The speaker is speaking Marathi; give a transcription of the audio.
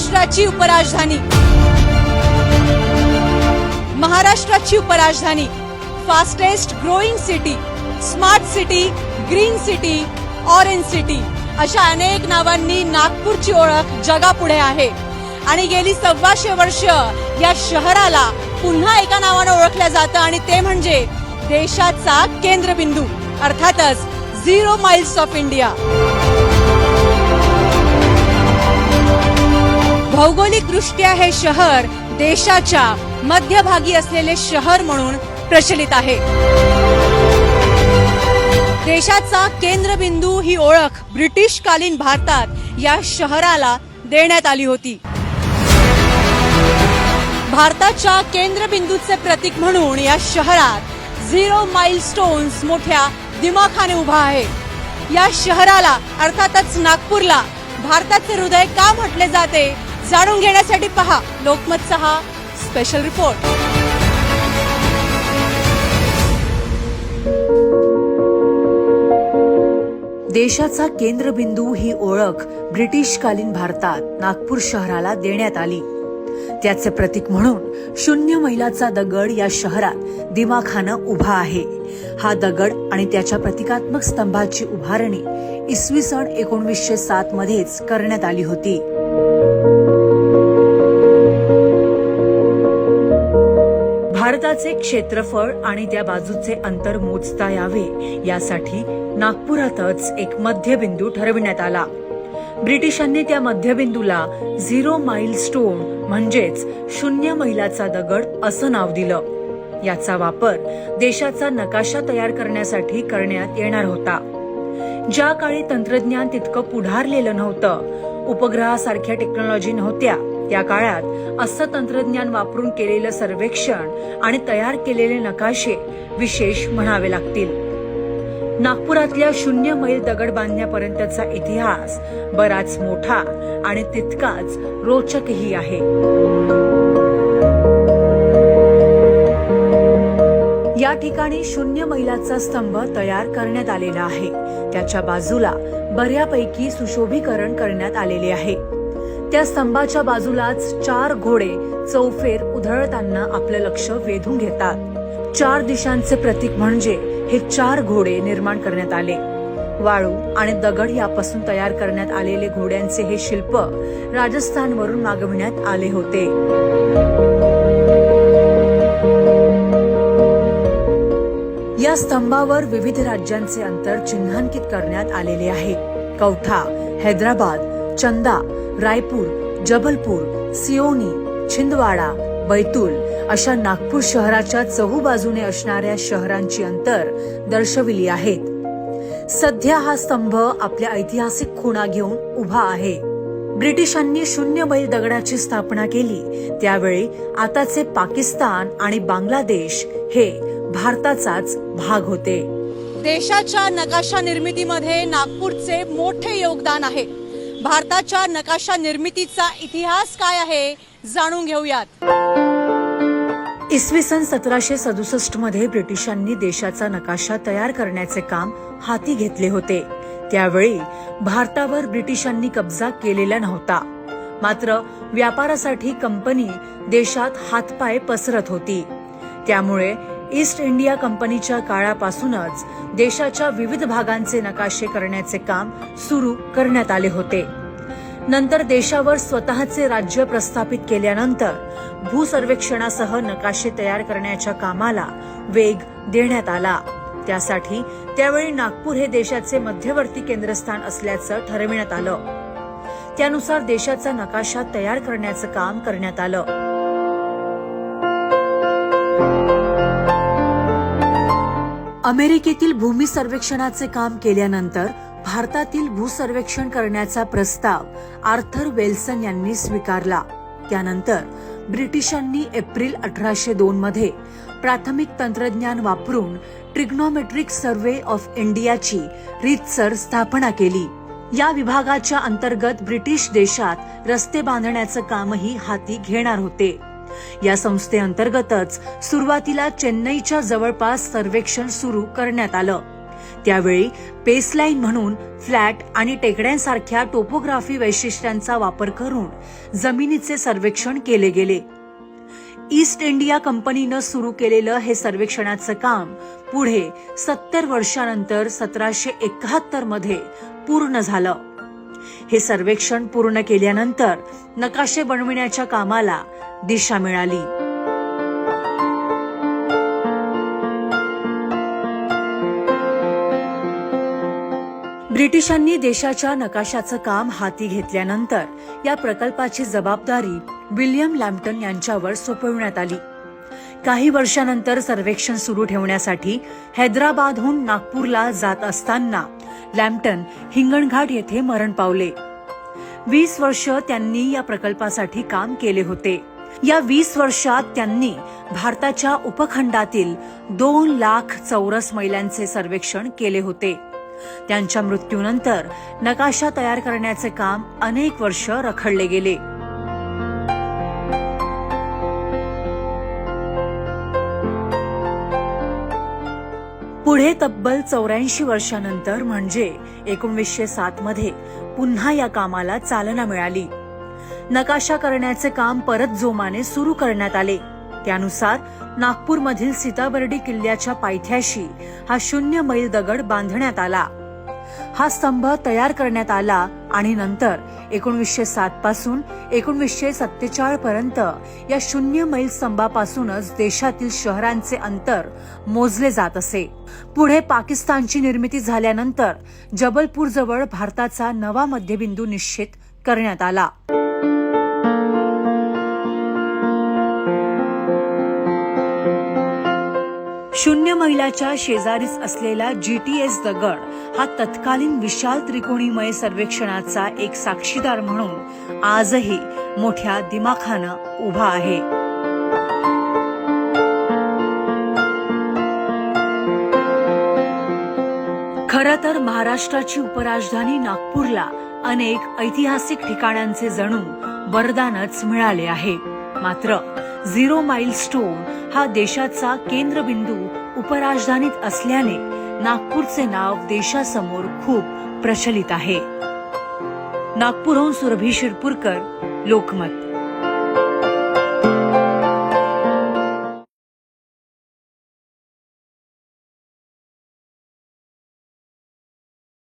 महाराष्ट्राची उपराजधानी. महाराष्ट्राची उपराजधानी. Fastest growing city smart city green city orange city अशा अनेक नावांनी नागपूरची ओळख जगापुढे आहे. आणि गेली सव्वाशे वर्ष या शहराला पुन्हा एका नावानं ओळखलं जातं आणि ते म्हणजे देशाचा केंद्रबिंदू अर्थातच झिरो माइल्स ऑफ इंडिया भौगोलिकदृष्ट्या हे शहर देशाच्या मध्यभागी असलेले शहर म्हणून प्रचलित आहे. देशाचा केंद्रबिंदू ही ओळख ब्रिटिशकालीन भारतात या शहराला देण्यात आली होती. भारताच्या केंद्रबिंदूचे प्रतीक म्हणून या शहरात झिरो माइल स्टोन्स मोठ्या दिमाखाने उभा आहे. या शहराला अर्थातच नागपूरला भारताचे हृदय का म्हटले जाते? जाणून घेण्यासाठी पहा लोकमतचा हा स्पेशल रिपोर्ट देशाचा केंद्रबिंदू ही ओळख ब्रिटिशकालीन भारतात नागपूर शहराला देण्यात आली. त्याचे प्रतीक म्हणून शून्य मैलाचा दगड या शहरात दिमाखानं उभा आहे. हा दगड आणि त्याच्या प्रतिकात्मक स्तंभाची उभारणी इसवी सन एकोणवीसशे सात मध्येच करण्यात आली होती. भारताचे क्षेत्रफळ आणि त्या बाजूचे अंतर मोजता यावे यासाठी नागपुरातच एक मध्यबिंदू ठरविण्यात आला. ब्रिटिशांनी त्या मध्यबिंदूला झिरो माईल स्टोन म्हणजेच शून्य मैलाचा दगड असं नाव दिलं. याचा वापर देशाचा नकाशा तयार करण्यासाठी करण्यात येणार होता. ज्या काळी तंत्रज्ञान तितकं पुढारलेलं नव्हतं उपग्रहासारख्या टेक्नॉलॉजी नव्हत्या. त्या काळात असं तंत्रज्ञान वापरून केलेलं सर्वेक्षण आणि तयार केलेले नकाशे विशेष म्हणावे लागतील. नागपुरातल्या शून्य मैल दगड बांधण्यापर्यंतचा इतिहास बराच मोठा आणि तितकाच रोचकही आहे. या ठिकाणी शून्य मैलाचा स्तंभ तयार करण्यात आलेला आहे. त्याच्या बाजूला बऱ्यापैकी सुशोभीकरण करण्यात आलेले आहे. त्या स्तंभाच्या बाजूलाच चार घोडे चौफेर उधळताना आपलं लक्ष वेधून घेतात. चार दिशांचे प्रतीक म्हणजे हे चार घोडे निर्माण करण्यात आले. वाळू आणि दगड यापासून तयार करण्यात आलेले घोड्यांचे हे शिल्प राजस्थानवरून मागविण्यात आले होते. या स्तंभावर विविध राज्यांचे अंतर चिन्हांकित करण्यात आलेले आहे. कौठा हैदराबाद चंदा रायपूर जबलपूर सिओनी छिंदवाडा बैतूल अशा नागपूर शहराच्या चहूबाजूने असणाऱ्या शहरांची अंतर दर्शविली आहेत. सध्या हा स्तंभ आपल्या ऐतिहासिक खुणा घेऊन उभा आहे. ब्रिटिशांनी शून्य बैल दगडाची स्थापना केली. त्यावेळी आताचे पाकिस्तान आणि बांगलादेश हे भारताचाच भाग होते. देशाच्या नकाशा निर्मितीमध्ये नागपूरचे मोठे योगदान आहे. भारताच्या नकाशा निर्मितीचा इतिहास काय आहे जाणून घेऊयात. इसवी सन सतराशे सदुसष्टमध्ये ब्रिटिशांनी देशाचा नकाशा तयार करण्याचे काम हाती घेतले होते. त्यावेळी भारतावर ब्रिटिशांनी कब्जा केलेला नव्हता. मात्र व्यापारासाठी कंपनी देशात हातपाय पसरत होती. त्यामुळे ईस्ट इंडिया कंपनीच्या काळापासूनच देशाच्या विविध भागांचे नकाशे करण्याचे काम सुरू करण्यात आले होते. नंतर देशावर स्वतःचे राज्य प्रस्थापित केल्यानंतर भूसर्वेक्षणासह नकाशे तयार करण्याच्या कामाला वेग देण्यात आला. त्यासाठी त्यावेळी नागपूर हे देशाचे मध्यवर्ती केंद्रस्थान असल्याचं ठरविण्यात आलं. त्यानुसार देशाचा नकाशा तयार करण्याचं काम करण्यात आलं. अमेरिकेतील भूमी सर्वेक्षणाचे काम केल्यानंतर भारतातील भूसर्वेक्षण करण्याचा प्रस्ताव आर्थर वेल्सन यांनी स्वीकारला. त्यानंतर ब्रिटिशांनी एप्रिल अठराशे दोन मध्ये प्राथमिक तंत्रज्ञान वापरून ट्रिग्नोमेट्रिक सर्वे ऑफ इंडियाची रीतसर स्थापना केली. या विभागाच्या अंतर्गत ब्रिटिश देशात रस्ते बांधण्याचं कामही हाती घेणार होते. या संस्थेअंतर्गतच सुरुवातीला चेन्नईच्या जवळपास सर्वेक्षण सुरू करण्यात आलं. त्यावेळी पेसलाईन म्हणून फ्लॅट आणि टेकड्यांसारख्या टोपोग्राफी वैशिष्ट्यांचा वापर करून जमिनीचे सर्वेक्षण केले गेले. ईस्ट इंडिया कंपनीनं सुरू केलेलं हे सर्वेक्षणाचं काम पुढे सत्तर वर्षानंतर सतराशे एकाहत्तरमध्ये पूर्ण झालं. हे सर्वेक्षण पूर्ण केल्यानंतर नकाशे बनविण्याच्या कामाला दिशा मिळाली. ब्रिटिशांनी देशाच्या नकाशाचं काम हाती घेतल्यानंतर या प्रकल्पाची जबाबदारी विल्यम लॅम्प्टन यांच्यावर सोपवण्यात आली. काही वर्षानंतर सर्वेक्षण सुरू ठेवण्यासाठी हैदराबादहून नागपूरला जात असताना लॅम्प्टन हिंगणघाट येथे मरण पावले. वीस वर्ष त्यांनी या प्रकल्पासाठी काम केले होते. या वीस वर्षात त्यांनी भारताच्या उपखंडातील दोन लाख चौरस मैलांचे सर्वेक्षण केले होते. त्यांच्या मृत्यूनंतर नकाशा तयार करण्याचे काम अनेक वर्ष रखडले गेले. पुढे तब्बल चौऱ्याऐंशी वर्षानंतर म्हणजे एकोणीसशे सात मध्ये पुन्हा या कामाला चालना मिळाली. नकाशा करण्याचे काम परत जोमाने सुरू करण्यात आले. त्यानुसार नागपूरमधील सीताबर्डी किल्ल्याच्या पायथ्याशी हा शून्य मैल दगड बांधण्यात आला. हा स्तंभ तयार करण्यात आला आणि नंतर एकोणीसशे सात पासून एकोणीसशे सत्तेचाळ पर्यंत या शून्य मैल स्तंभापासूनच देशातील शहरांचे अंतर मोजले जात असे. पुढे पाकिस्तानची निर्मिती झाल्यानंतर जबलपूर जवळ भारताचा नवा मध्यबिंदू निश्चित करण्यात आला. शून्य मैलाच्या शेजारीच असलेला जी टी एस दगड हा तत्कालीन विशाल त्रिकोणीमय सर्वेक्षणाचा एक साक्षीदार म्हणून आजही मोठ्या दिमाखानं उभा आहे. खर तर महाराष्ट्राची उपराजधानी नागपूरला अनेक ऐतिहासिक ठिकाणांचे जणू वरदानच मिळाले आहे. मात्र झिरो माईल स्टोन हा देशाचा केंद्रबिंदू उपराजधानीत असल्याने नागपूरचे नाव देशासमोर खूप प्रचलित आहे. नागपूरहून सुरभी शिरपूरकर लोकमत.